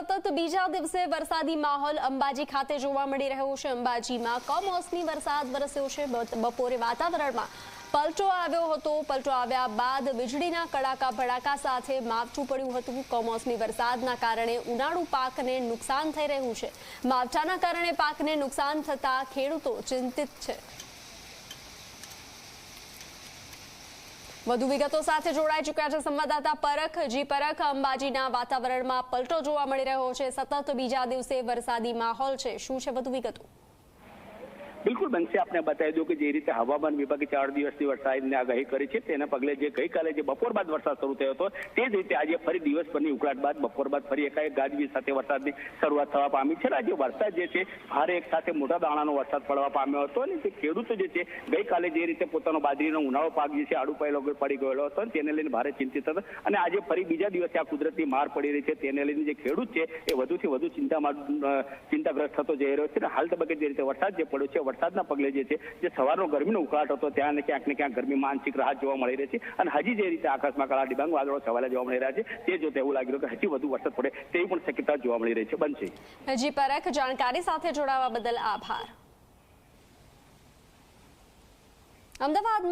સતત બીજા દિવસે વરસાદી માહોલ અંબાજી ખાતે જોવા મળી રહ્યો છે. અંબાજીમાં કમોસમી વરસાદ વરસ્યો છે. બપોરે વાતાવરણમાં પલટો આવ્યો હતો. પલટો આવ્યા બાદ વીજળીના કડાકા ભડાકા સાથે માવઠું પડ્યું હતું. કમોસમી વરસાદના કારણે ઉનાળુ પાકને નુકસાન થઈ રહ્યું છે. માવઠાના કારણે પાકને નુકસાન થતા ખેડૂતો ચિંતિત છે. વધુ વિગતો સાથે જોડાઈ ચૂક્યા છે સંવાદદાતા પરખ, જી પરખ, અંબાજીના વાતાવરણમાં પલટો જોવા મળી રહ્યો છે. સતત બીજા દિવસે વરસાદી માહોલ છે. શું છે વધુ વિગતો? બિલકુલ બનશે. આપણે બતાવી દઉં કે જે રીતે હવામાન વિભાગે ચાર દિવસની વરસાદની આગાહી કરી છે, તેના પગલે જે ગઈકાલે જે બપોર બાદ વરસાદ શરૂ થયો હતો, તે જ રીતે આજે ફરી દિવસભરની ઉકળાટ બાદ બપોર બાદ ફરી એકાએક ગાજવીજ સાથે વરસાદની શરૂઆત થવા પામી છે. આજે વરસાદ જે છે, ભારે એક સાથે મોટા દાણાનો વરસાદ પડવા પામ્યો હતો અને તે ખેડૂતો જે છે, ગઈકાલે જે રીતે પોતાનો બાજરીનો ઉનાળો પાક જે છે, આડુ પાયેલો પડી ગયેલો હતો તેને લઈને ભારે ચિંતિત હતા. અને આજે ફરી બીજા દિવસે આ કુદરતી માર પડી રહી છે. તેને લઈને જે ખેડૂત છે, એ વધુથી વધુ ચિંતામાં ચિંતાગ્રસ્ત થતો જઈ રહ્યો છે. અને હાલ તબક્કે જે રીતે વરસાદ જે પડ્યો છે વરસાદના પગલે જે છે, જે સવારનો ગરમીનો ઉકળાટ હતો, ત્યાં ને ક્યાંક ને ક્યાંક ગરમી માનસિક રાહત જોવા મળી રહી છે. અને હજી જે રીતે આકાશમાં કાળા ડિબાંગ વાદળો છવાયેલા જોવા મળી રહ્યા છે, તે જો એવું લાગી રહ્યું કે હજી વધુ વરસાદ પડે તેવી પણ શક્યતા જોવા મળી રહી છે. બનશે. જી, પરખ જાણકારી સાથે જોડાવા બદલ આભાર. અમદાવાદમાં